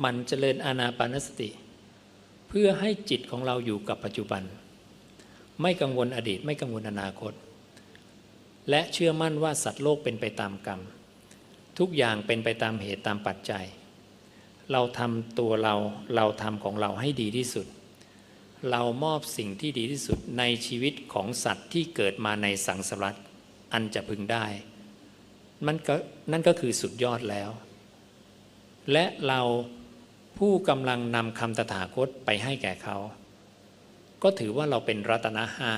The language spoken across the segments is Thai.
หมันเจริญอานาปานสติ เพื่อให้จิตของเราอยู่กับปัจจุบัน ไม่กังวลอดีตไม่กังวลอนาคต และเชื่อมั่นว่าสัตว์โลกเป็นไปตามกรรม ทุกอย่างเป็นไปตามเหตุตามปัจจัย เราทำตัวเราเราทำของเราให้ดีที่สุด เรามอบสิ่งที่ดีที่สุดในชีวิตของสัตว์ที่เกิดมาในสังสารวัตอันจะพึงได้มันก็นั่นก็คือสุดยอดแล้ว และเรา ผู้กำลังนำคำตถาคตไปให้แก่เขา ก็ถือว่าเราเป็นรัตนะห้า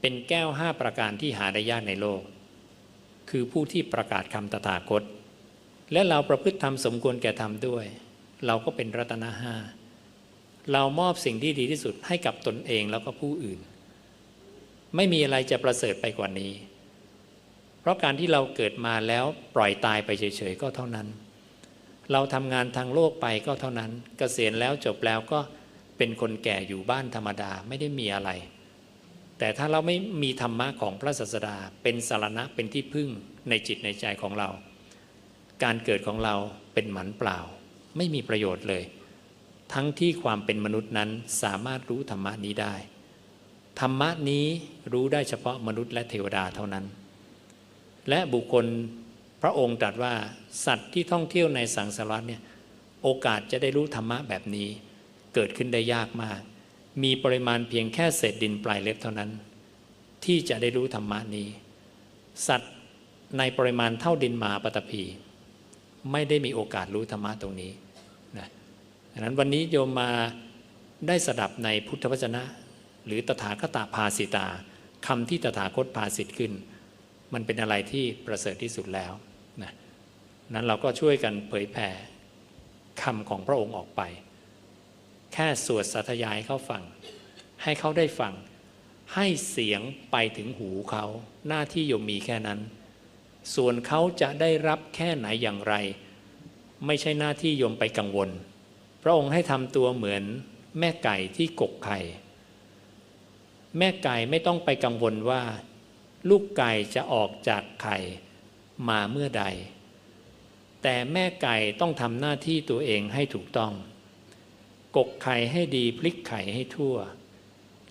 เป็นแก้วห้าประการที่หาได้ยากในโลก คือผู้ที่ประกาศคำตถาคต และเราประพฤติธรรมสมควรแก่ธรรมด้วย เราก็เป็นรัตนะห้าเรามอบสิ่งที่ดีที่สุดให้กับตนเองแล้วก็ผู้อื่น ไม่มีอะไรจะประเสริฐไปกว่านี้ เพราะการที่เราเกิดมาแล้วปล่อยตายไปเฉยๆก็เท่านั้น เราทำงานทางโลกไปก็เท่านั้นเกษียณแล้วจบแล้วก็เป็นคนแก่อยู่บ้านธรรมดาไม่ได้มีอะไร แต่ถ้าเราไม่มีธรรมะของพระศาสดาเป็นสารณะเป็นที่พึ่งในจิตในใจของเรา การเกิดของเราเป็นหมันเปล่า ไม่มีประโยชน์เลย ทั้งที่ความเป็นมนุษย์นั้นสามารถรู้ธรรมะนี้ได้ ธรรมะนี้รู้ได้เฉพาะมนุษย์และเทวดาเท่านั้น และบุคคล พระองค์ตรัสว่าสัตว์ที่ท่องเที่ยวในสังสารวัฏเนี่ยโอกาสจะได้รู้ธรรมะแบบนี้ เกิดขึ้นได้ยากมาก มีปริมาณเพียงแค่เศษดินปลายเล็บเท่านั้น ที่จะได้รู้ธรรมะนี้ สัตว์ในปริมาณเท่าดินหมาปตพีไม่ได้มีโอกาสรู้ธรรมะตรงนี้นะดังนั้นวันนี้โยมมาได้สดับในพุทธวจนะ หรือตถาคตภาสิตาคำที่ตถาคตภาสิทธ์ขึ้น มันเป็นอะไรที่ประเสริฐที่สุดแล้ว นะนั้นเราก็ช่วยกันเผยแผ่คำของพระองค์ออกไป แค่สวดสาธยายเขาฟัง ให้เขาได้ฟัง ให้เสียงไปถึงหูเขาหน้าที่โยมมีแค่นั้น ส่วนเขาจะได้รับแค่ไหนอย่างไร ไม่ใช่หน้าที่โยมไปกังวล พระองค์ให้ทำตัวเหมือนแม่ไก่ที่กกไข่แม่ไก่ไม่ต้องไปกังวลว่า ลูกไก่จะออกจากไข่ มาเมื่อใด แต่แม่ไก่ต้องทำหน้าที่ตัวเองให้ถูกต้อง กกไข่ให้ดีพลิกไข่ให้ทั่ว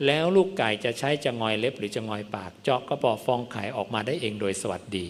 แล้วลูกไก่จะใช้จะงอยเล็บหรือจะงอยปาก เจาะกระบอฟองไข่ออกมาได้เองโดยสวัสดี